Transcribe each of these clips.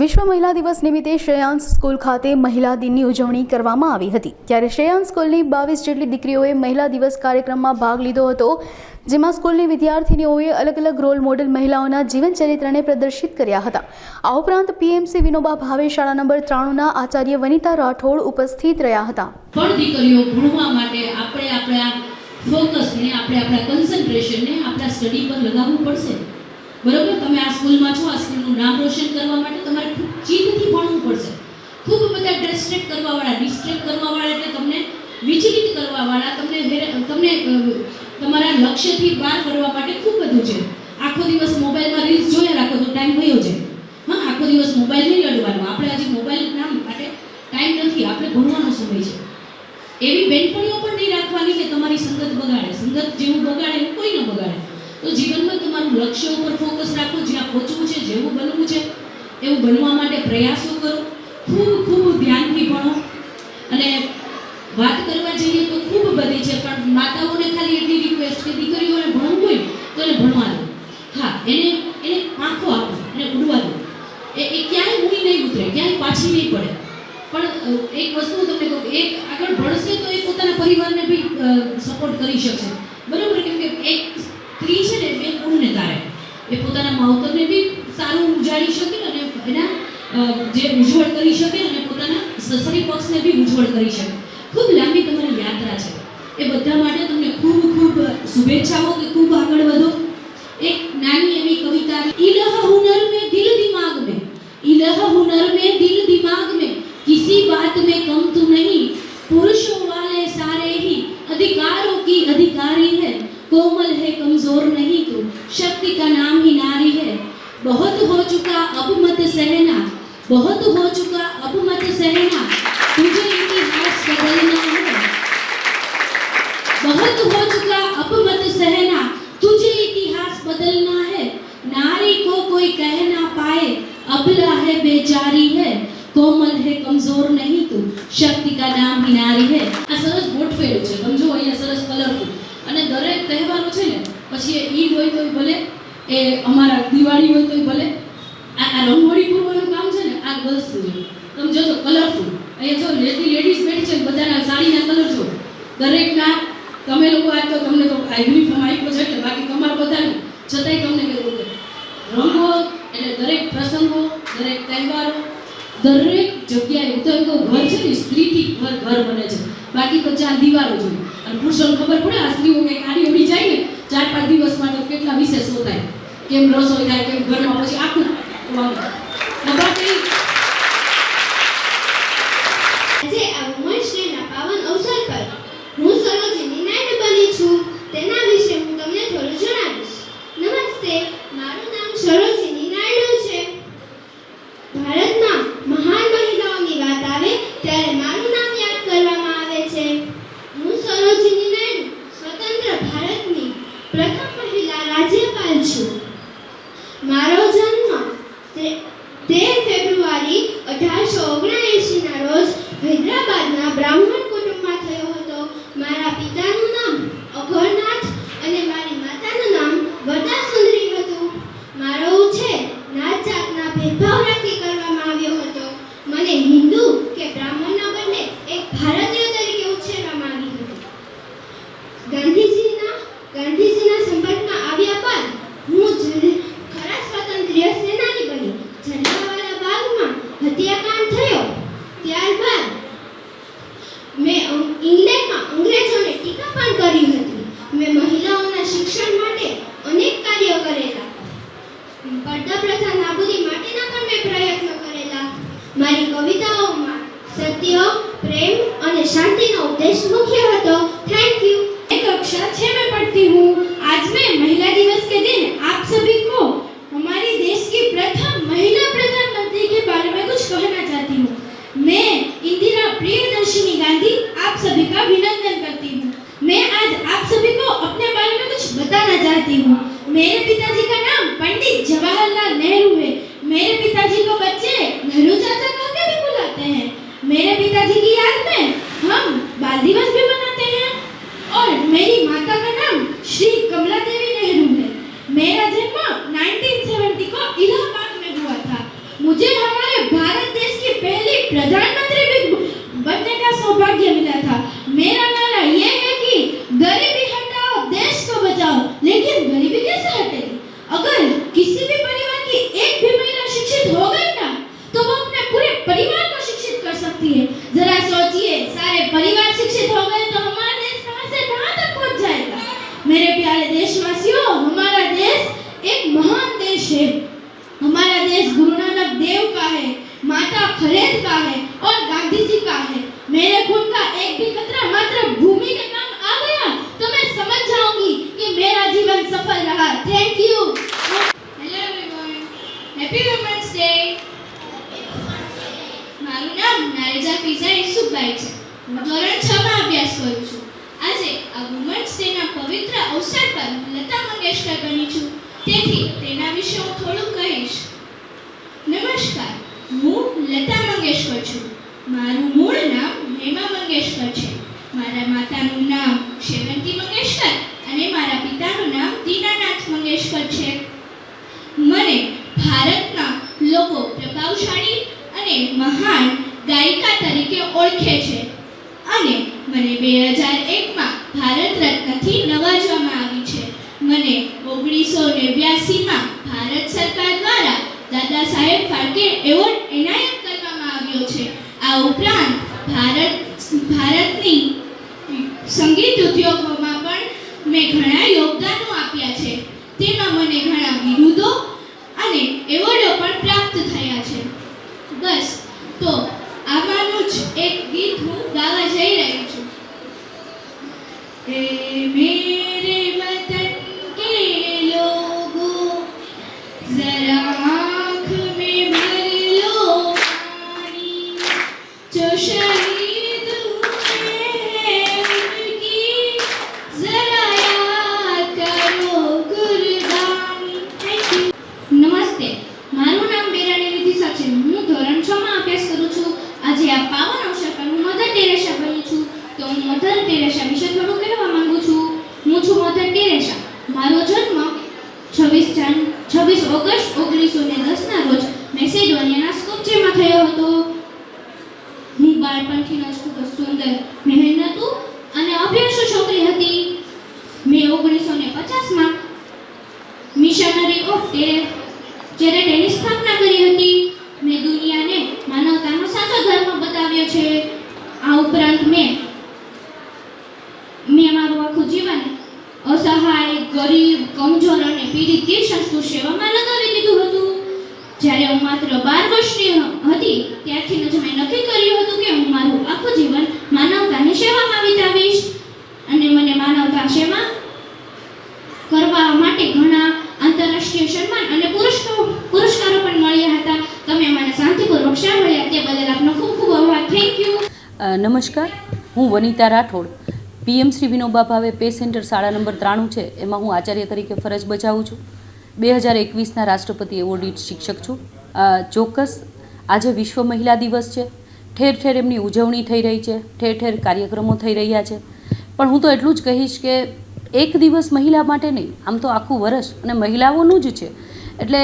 વિશ્વ મહિલા દિવસ નિમિત્તે શ્રેયાંશ સ્કૂલ ખાતે મહિલા દિનની ઉજવણી કરવામાં આવી હતી. ત્યારે શ્રેયાંશ સ્કૂલની બાવીસ જેટલી દીકરીઓએ મહિલા દિવસ કાર્યક્રમમાં ભાગ લીધો હતો, જેમાં સ્કૂલની વિદ્યાર્થીનીઓએ અલગ અલગ રોલ મોડેલ મહિલાઓના જીવન ચરિત્રને પ્રદર્શિત કર્યા હતા. આ ઉપરાંત પીએમસી વિનોબા ભાવે શાળા નંબર ત્રાણુંના આચાર્ય વનિતા રાઠોડ ઉપસ્થિત રહ્યા હતા. પણ દીકરીઓ ભણવા માટે આપણે આપણા ફોકસને આપણે આપણા કન્સન્ટ્રેશનને આપણા સ્ટડી પર લગાવવું પડશે. બરોબર? તમે આ સ્કૂલમાં છો, આ સ્કૂલનું નામ રોશન કરવા માટે તમારે ખૂબ ચીજથી ભણવું પડશે. ખૂબ બધા ડિસ્ટ્રેક્ટ કરવાવાળા ડિસ્ટ્રેક્ટ કરવાવાળા એટલે તમને વિચલિત કરવાવાળા, તમને તમને તમારા લક્ષ્યથી બહાર કરવા માટે ખૂબ બધું છે. આખો દિવસ મોબાઈલમાં રીલ્સ જોયા રાખો તો ટાઈમ ગયો જાય હા, આખો દિવસ મોબાઈલ નહીં લડવાનો આપણે હજી મોબાઈલ નામ માટે ટાઈમ નથી. આપણે ભણવાનો સમય છે. એવી બેનપણીઓ પણ નહીં રાખવાની કે તમારી સંગત બગાડે. સંગત જેવું બગાડે એવું કોઈ ન બગાડે. તો જીવનમાં તમારું લક્ષ્ય ઉપર ફોકસ રાખો, જ્યાં પહોંચવું છે, જેવું બનવું છે, એવું બનવા માટે પ્રયાસો કરો ખૂબ ખૂબ ધ્યાનથી ભણો અને વાત કરવા જઈએ તો ખૂબ બધી છે પણ માતાઓને ખાલી એટલી રિક્વેસ્ટ કે દીકરીઓને ભણવું હોય તો એને ભણવા દો હા એને એને આંખો આપો એને ઉડવા દો એ એ ક્યાંય ઊંઈ નહીં ઉતરે ક્યાંય પાછી નહીં પડે પણ અ, એક વસ્તુ હું તમને કહું એક આગળ ભણશે તો એ પોતાના પરિવારને બી સપોર્ટ કરી શકશે બરાબર કેમ કે એક સ્ત્રી છે ને બે ગુણને તારે એ પોતાના માવતરને બી સારું ઉજાડી શકે અને એના જે ઉજ્જવળ કરી શકે અને પોતાના સસરી પક્ષને બી ઉજ્જવળ કરી શકે. ખૂબ લાંબી તમારી યાત્રા છે. એ બધા માટે તમને ખૂબ ખૂબ શુભેચ્છાઓ કે ખૂબ આગળ વધો. है कमजोर नहीं तू शक्ति का नाम ही नारी है बहुत हो चुका अब मत सहना बहुत हो चुका अब मत सहना तुझे इतिहास बदलना है बहुत हो चुका अब मत सहना तुझे इतिहास बदलना है नारी को कोई कह ना पाए अबला है बेचारी है कोमल है कमजोर नहीं तू शक्ति का नाम ही नारी है આ સરસ ગોઠવેલું છે સમજો અહીંયા સરસ કલરફુલ અને દરેક તહેવારો છે ને, પછી એ ઈદ હોય તોય ભલે, એ અમારા દિવાળી હોય તોય ભલે, આ આ રંગોળી પૂરવાનું કામ છે ને, આ ગર્લ્સ છે. તમે જોજો કલરફુલ અહીંયા જો લેતી લેડીઝ બેઠી છે બધાના સાડીના કલર જો. દરેકના, તમે લોકો આ તો તમને તો યુનિફોર્મ આપ્યો છે, એટલે બાકી તમારા બધાને. છતાંય તમને કહેવું કે રંગો, એટલે દરેક પ્રસંગો, દરેક તહેવારો, દરેક જગ્યાએ હું તો એમ કહું ઘર છે ને, સ્ત્રીથી ઘર ઘર બને છે. બાકી તો ચાર દિવારો જોઈએ. અને પુરુષોને ખબર પડે? આ સ્ત્રીઓ કંઈક આડી ઉડી જાય ને, ચાર પાંચ દિવસમાં તો કેટલા વિશેષ શોધાય? કેમ રસોઈ થાય, કેમ ઘરમાં પછી આખું Bharat deixe no happy women's day મારું નામ નારેજા ફિઝા ઈસુભાઈ છે. હું ધોરણ 6 માં અભ્યાસ કરું છું. આજે આ વુમન્સ ડે ના પવિત્ર અવસર પર લતા મંગેશકર બની છું. તેથી તેના વિશે હું થોડું કહીશ. નમસ્કાર, હું લતા મંગેશકર છું. મારું મૂળ નામ હેમા મંગેશકર છે. મારા માતાનું નામ શેવંતી મંગેશકર અને મારા પિતાનું નામ દીનાનાથ મંગેશકર છે. મને ભારતના લોકો પ્રભાવશાળી અને મહાન ગાયિકા તરીકે ઓળખે છે. અને મને બે હજાર એકમાં ભારત રત્નથી નવાજવામાં આવી છે. મને ઓગણીસો નેવ્યાસીમાં ભારત સરકાર દ્વારા દાદા સાહેબ ફાળકે એવોર્ડ એનાયત કરવામાં આવ્યો છે. આ ઉપરાંત ભારત, ભારતની સંગીત ઉદ્યોગોમાં પણ મેં ઘણા યોગદાનો આપ્યા છે. તેમાં મને ઘણા વિરુદ્ધો અને એવોર્ડો ચેરિટીની સ્થાપના કરી હતી મેં દુનિયાને માનવતાનો સાચો ધર્મ બતાવ્યો છે આ ઉપરાંત મેં મેં મારું આખું જીવન અસહાય ગરીબ કમજોર અને પીડિત ગીર સંસ્કૃત સેવામાં લગાવી દીધું હતું જ્યારે હું માત્ર બાર વર્ષની હતી ત્યારથી જ મેં નક્કી કર્યું હતું કે હું મારું આખું જીવન માનવતાની સેવામાં વિતાવીશ અને મને માનવતા સેવા કરવા માટે ઘણા આંતરરાષ્ટ્રીય સન્માન અને પુરસ્કારો પુરસ્કારો પણ મળ્યા હતા તમે મને શાંતિપૂર્વક સાંભળ્યા તે બદલ આપનો ખૂબ ખૂબ આભાર થેન્ક યુ અ, નમસ્કાર, હું Vanita Rathod. PM Shri Vinoba Bhave pay centre શાળા નંબર ત્રાણું છે, એમાં હું આચાર્ય તરીકે ફરજ બજાવું છું. બે હજાર એકવીસના રાષ્ટ્રપતિ એવોર્ડિટ શિક્ષક છું. ચોક્કસ આજે વિશ્વ મહિલા દિવસ છે. ઠેર ઠેર એમની ઉજવણી થઈ રહી છે, ઠેર ઠેર કાર્યક્રમો થઈ રહ્યા છે. પણ હું તો એટલું જ કહીશ કે એક દિવસ મહિલા માટે નહીં, આમ તો આખું વર્ષ. અને મહિલાઓનું જ છે. એટલે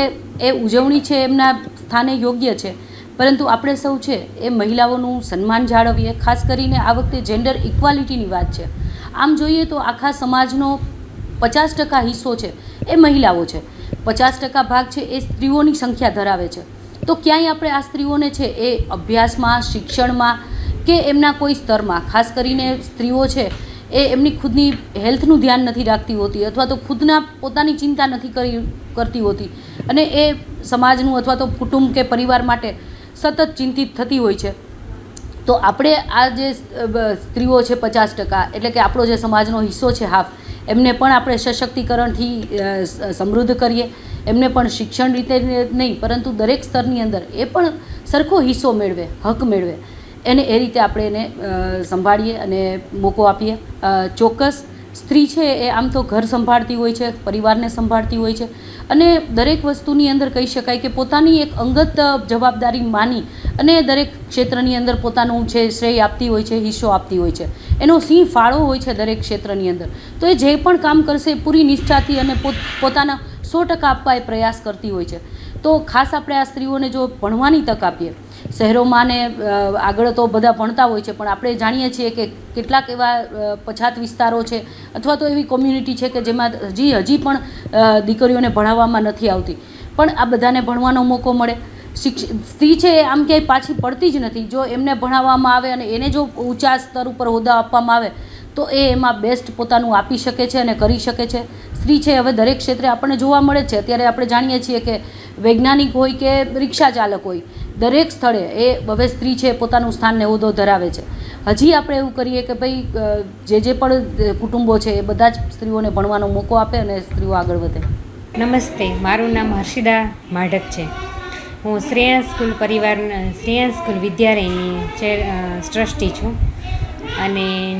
એ ઉજવણી છે એમના સ્થાને યોગ્ય છે. પરંતુ આપણે સૌ છે એ મહિલાઓનું સન્માન જાળવીએ, ખાસ કરીને આ વખતે જેન્ડર ઇક્વાલિટીની વાત છે. આમ જોઈએ તો આખા સમાજનો પચાસ ટકા હિસ્સો છે એ મહિલાઓ છે. પચાસ ટકા ભાગ છે એ સ્ત્રીઓની સંખ્યા ધરાવે છે. તો ક્યાંય આપણે આ સ્ત્રીઓને છે એ અભ્યાસમાં, શિક્ષણમાં કે એમના કોઈ સ્તરમાં, ખાસ કરીને સ્ત્રીઓ છે, એ એમની ખુદની હેલ્થનું ધ્યાન નથી રાખતી હોતી અથવા તો ખુદના પોતાની ચિંતા નથી કરી, કરતી હોતી. અને એ સમાજનું અથવા તો કુટુંબ કે પરિવાર માટે સતત ચિંતિત થતી હોય છે. તો આપણે આ જે સ્ત્રીઓ છે પચાસ ટકા, એટલે કે આપણો જે સમાજનો હિસ્સો છે હાફ, એમને પણ આપણે સશક્તિકરણથી સમૃદ્ધ કરીએ. એમને પણ શિક્ષણ રીતે નહીં, પરંતુ દરેક સ્તરની અંદર એ પણ સરખો હિસ્સો મેળવે, હક મેળવે. એને એ રીતે આપણે એને સંભાળીએ અને મોકો આપીએ. ચોક્કસ સ્ત્રી છે એ આમ તો ઘર સંભાળતી હોય છે, પરિવારને સંભાળતી હોય છે. અને દરેક વસ્તુની અંદર કહી શકાય કે પોતાની એક અંગત જવાબદારી માની અને દરેક ક્ષેત્રની અંદર પોતાનું છે શ્રેય આપતી હોય છે, હિસ્સો આપતી હોય છે. એનો સિંહ ફાળો હોય છે દરેક ક્ષેત્રની અંદર. તો એ જે પણ કામ કરશે પૂરી નિષ્ઠાથી અને પોત, પોતાના સો ટકા આપવા એ પ્રયાસ કરતી હોય છે. તો ખાસ આપણે આ સ્ત્રીઓને જો ભણવાની તક આપીએ શહેરોમાં ને આગળ તો બધા ભણતા હોય છે, પણ આપણે જાણીએ છીએ કે કેટલાક એવા પછાત વિસ્તારો છે અથવા તો એવી કોમ્યુનિટી છે કે જેમાં હજી હજી પણ દીકરીઓને ભણાવવામાં નથી આવતી. પણ આ બધાને ભણવાનો મોકો મળે. શિક્ષ, સ્ત્રી છે એ આમ ક્યાંય પાછી પડતી જ નથી. જો એમને ભણાવવામાં આવે અને એને જો ઊંચા સ્તર ઉપર હોદ્દા આપવામાં આવે, તો એ એમાં બેસ્ટ પોતાનું આપી શકે છે અને કરી શકે છે. સ્ત્રી છે હવે દરેક ક્ષેત્રે આપણને જોવા મળે છે. અત્યારે આપણે જાણીએ છીએ કે વૈજ્ઞાનિક હોય કે રિક્ષા ચાલક હોય દરેક સ્થળે એ હવે સ્ત્રી છે પોતાનું સ્થાન ને હોદ્દો ધરાવે છે. હજી આપણે એવું કરીએ કે ભાઈ જે જે પણ કુટુંબો છે એ બધા જ સ્ત્રીઓને ભણવાનો મોકો આપે અને સ્ત્રીઓ આગળ વધે. નમસ્તે મારું નામ હર્ષિદા માઢક છે. હું શ્રેયા સ્કૂલ પરિવાર શ્રેયા સ્કૂલ વિદ્યાલયની અ, ટ્રસ્ટી છું. અને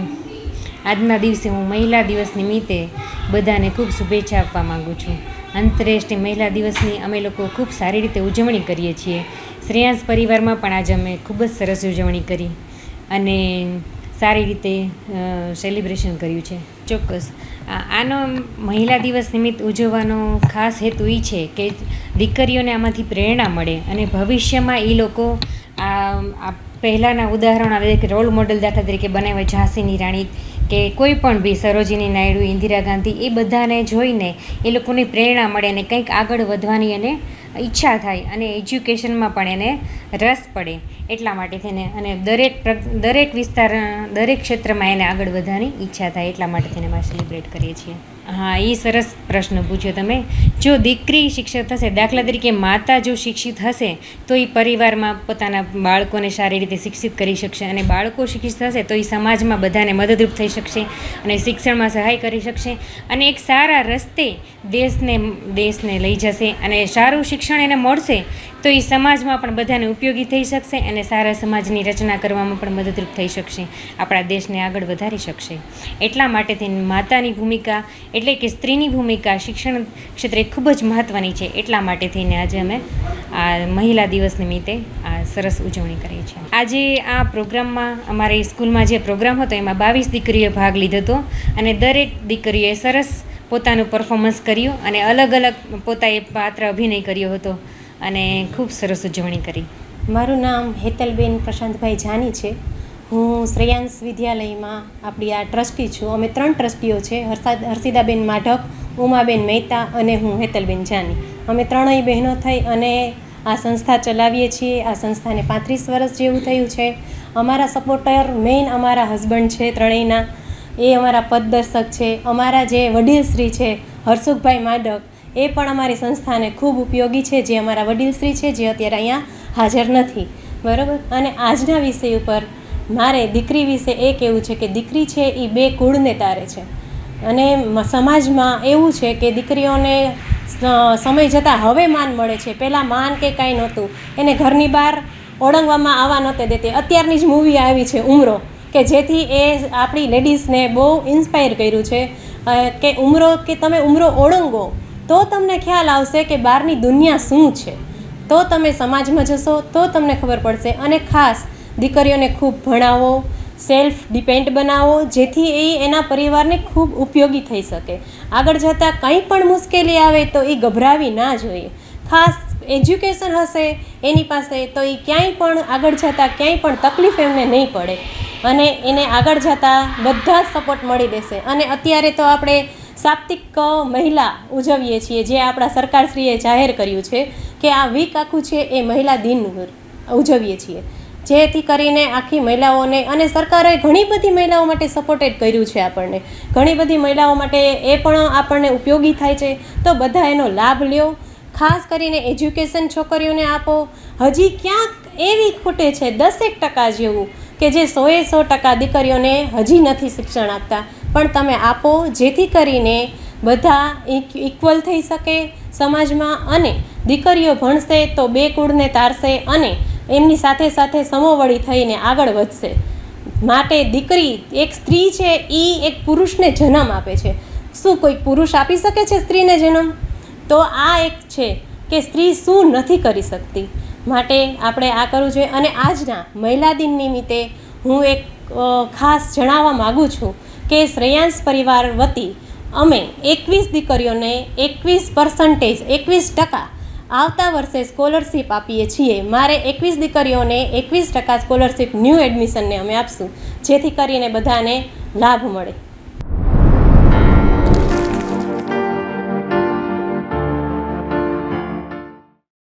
આજના દિવસે હું મહિલા દિવસ નિમિત્તે બધાને ખૂબ શુભેચ્છા આપવા માગું છું. આંતરરાષ્ટ્રીય મહિલા દિવસની અમે લોકો ખૂબ સારી રીતે ઉજવણી કરીએ છીએ. શ્રેયાંશ પરિવારમાં પણ આજે અમે ખૂબ જ સરસ ઉજવણી કરી અને સારી રીતે સેલિબ્રેશન કર્યું છે. ચોક્કસ. આનો મહિલા દિવસ નિમિત્ત ઉજવવાનો ખાસ હેતુ એ છે કે દીકરીઓને આમાંથી પ્રેરણા મળે અને ભવિષ્યમાં એ લોકો આ પહેલાંના ઉદાહરણ આવે કે રોલ મોડલ દાખલા તરીકે બનાવે ઝાંસીની રાણી કે કોઈ પણ બી સરોજિની નાયડુ, ઇન્દિરા ગાંધી એ બધાને જોઈને એ લોકોને પ્રેરણા મળે અને કંઈક આગળ વધવાની એને ઈચ્છા થાય અને એજ્યુકેશનમાં પણ એને રસ પડે એટલા માટે થઈને અને દરેક દરેક વિસ્તાર, દરેક ક્ષેત્રમાં એને આગળ વધવાની ઈચ્છા થાય એટલા માટે થઈને અમે સેલિબ્રેટ કરીએ છીએ. હા એ સરસ પ્રશ્ન પૂછ્યો તમે. જો દીકરી શિક્ષિત થશે, દાખલા તરીકે માતા જો શિક્ષિત હશે, તો એ પરિવારમાં પોતાના બાળકોને સારી રીતે શિક્ષિત કરી શકશે અને બાળકો શિક્ષિત થશે, તો એ સમાજમાં બધાને મદદરૂપ થઈ શકશે અને શિક્ષણમાં સહાય કરી શકશે. અને એક સારા રસ્તે દેશને દેશને લઈ જશે અને સારું શિક્ષણ એને મળશે તો એ સમાજમાં પણ બધાને ઉપયોગી થઈ શકશે અને સારા સમાજની રચના કરવામાં પણ મદદરૂપ થઈ શકશે. આપણા દેશને આગળ વધારી શકશે. એટલા માટે થઈને માતાની ભૂમિકા એટલે કે સ્ત્રીની ભૂમિકા શિક્ષણ ક્ષેત્રે ખૂબ જ મહત્ત્વની છે. એટલા માટે થઈને આજે અમે આ મહિલા દિવસ નિમિત્તે આ સરસ ઉજવણી કરીએ છીએ. આજે આ પ્રોગ્રામમાં અમારી સ્કૂલમાં જે પ્રોગ્રામ હતો એમાં બાવીસ દીકરીઓએ ભાગ લીધો હતો અને દરેક દીકરીઓએ સરસ પોતાનું પરફોર્મન્સ કર્યું અને અલગ અલગ પોતાએ પાત્ર અભિનય કર્યો હતો. અને ખૂબ સરસ ઉજવણી કરી. મારું નામ હેતલબેન પ્રશાંતભાઈ જાની છે. હું શ્રેયાંશ વિદ્યાલયમાં આપણી આ ટ્રસ્ટી છું. અમે ત્રણ ટ્રસ્ટીઓ છે, હર્ષા, હર્ષિદાબેન માઢક, ઉમાબેન મહેતા અને હું હેતલબેન જાની. અમે ત્રણેય બહેનો થઈ અને આ સંસ્થા ચલાવીએ છીએ. આ સંસ્થાને પાંત્રીસ વર્ષ જેવું થયું છે. અમારા સપોર્ટર મેઇન અમારા હસબન્ડ છે ત્રણેયના. એ અમારા પદદર્શક છે. અમારા જે વડીલશ્રી છે, હર્ષુખભાઈ માડક એ પણ અમારી સંસ્થાને ખૂબ ઉપયોગી છે, જે અમારા વડીલશ્રી છે, જે અત્યારે અહીંયા હાજર નથી. બરાબર? અને આજના વિષય ઉપર મારે દીકરી વિશે એ કહેવું છે કે દીકરી છે એ બે કુળને તારે છે. અને સમાજમાં એવું છે કે દીકરીઓને સમય જતાં હવે માન મળે છે. પહેલાં માન કે કાંઈ નહોતું. એને ઘરની બહાર ઓળંગવામાં આવવા નહોતી દેતી. અત્યારની જ મૂવી આવી છે, ઉમરો. કે જેથી એ આપણી લેડીઝને બહુ ઇન્સ્પાયર કર્યું છે કે ઉમરો, કે તમે ઉમરો ઓળંગો. તો તમને ખ્યાલ આવશે કે બહારની દુનિયા શું છે. તો તમે સમાજમાં જશો, તો તમને ખબર પડશે. અને ખાસ દીકરીઓને ખૂબ ભણાવો સેલ્ફ ડિપેન્ડ બનાવો, જેથી એ એના પરિવારને ખૂબ ઉપયોગી થઈ શકે. આગળ જતાં કંઈ પણ મુશ્કેલી આવે તો એ ગભરાવી ના જોઈએ. ખાસ એજ્યુકેશન હશે એની પાસે તો એ ક્યાંય પણ આગળ જતાં ક્યાંય પણ તકલીફ એમને નહીં પડે. અને એને આગળ જતાં બધા જ સપોર્ટ મળી રહેશે અને અત્યારે તો આપણે સાપ્તિક મહિલા ઉજવીએ છીએ. જે આપણા સરકારશ્રીએ જાહેર કર્યું છે કે આ વીક આખું છે એ મહિલા દિન ઉજવીએ છીએ. જેથી કરીને આખી મહિલાઓને અને સરકારે ઘણી બધી મહિલાઓ માટે સપોર્ટેડ કર્યું છે આપણને. ઘણી બધી મહિલાઓ માટે એ પણ આપણને ઉપયોગી થાય છે. તો બધા એનો લાભ લ્યો. ખાસ કરીને એજ્યુકેશન છોકરીઓને આપો. હજી ક્યાંક એવી ખૂટે છે દસેક ટકા જેવું કે જે સોએ સો ટકા દીકરીઓને હજી નથી શિક્ષણ આપતા. પણ તમે આપો, જેથી કરીને બધા ઇક્વલ થઈ શકે સમાજમાં અને દીકરીઓ ભણશે તો બે કુળને તારશે અને એમની સાથે સાથે સમોવડી થઈને આગળ વધશે. માટે દીકરી એક સ્ત્રી છે એ એક પુરુષને જન્મ આપે છે. શું કોઈ પુરુષ આપી શકે છે સ્ત્રીને જન્મ? તો આ એક છે કે સ્ત્રી શું નથી કરી શકતી. માટે આપણે આ કરવું જોઈએ. અને આજના મહિલા દિન નિમિત્તે હું એક ખાસ જણાવવા માગું છું કે શ્રેયાંશ પરિવાર વતી અમે એકવીસ દીકરીઓને એકવીસ પર્સન્ટેજ એકવીસ ટકા આવતા વર્ષે સ્કોલરશીપ આપીએ છીએ. મારે એકવીસ દીકરીઓને એકવીસ ટકા સ્કોલરશીપ ન્યૂ એડમિશનને અમે આપશું, જેથી કરીને બધાને લાભ મળે.